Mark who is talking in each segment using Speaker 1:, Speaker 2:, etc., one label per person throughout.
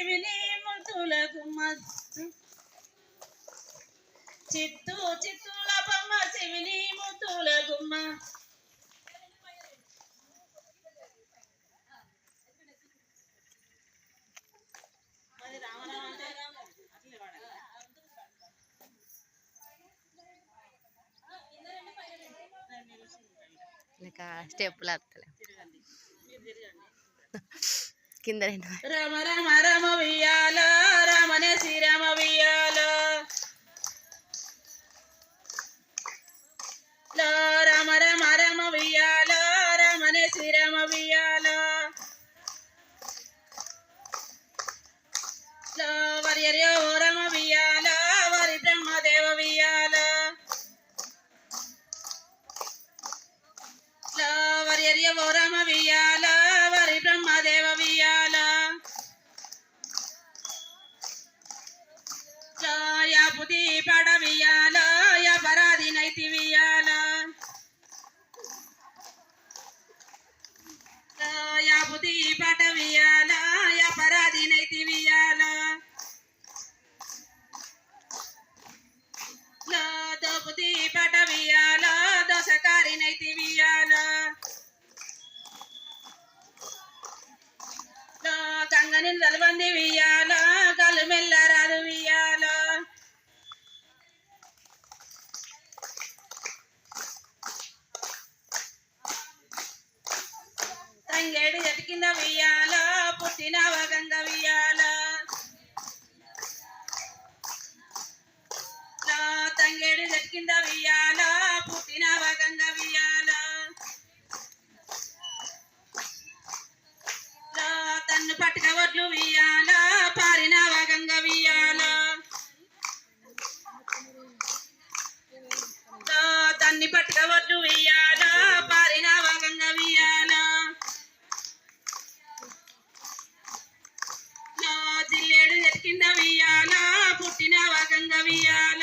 Speaker 1: శివిని ముద్దులకు మత్తు చిత్తూ చిత్తూల బొమ్మ శివిని ముద్దుల గుమ్మ.
Speaker 2: ఇంకా స్టెప్పులు వస్తలే కింద రెండు
Speaker 1: రామ రామ రామ వియ్యాల రామనే శ్రీరామ వియ్యాల. లా రామ రామ రామ వియ్యాల రామనే శ్రీరామ వియ్యాల. వరియో యా బుద్ధి పడవియాల యా పరాది నైతి వియాల. యా బుద్ధి పటవియాల యా పరాది నైతి వియాల. దో బుద్ధి పటవియాల దోసకారి నైతి వియాల. గంగని నలబంది వియాలా తన్ను పట్టుక ఒడ్లు వియాల పారిన గంగ వియాల. తన్ని పట్టుక ఒడ్లు వియాల పారిన గంగ వియాల. జిల్లేడు ఎతికింద వియాల పుట్టిన గంగ వియాల.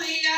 Speaker 1: Hallelujah.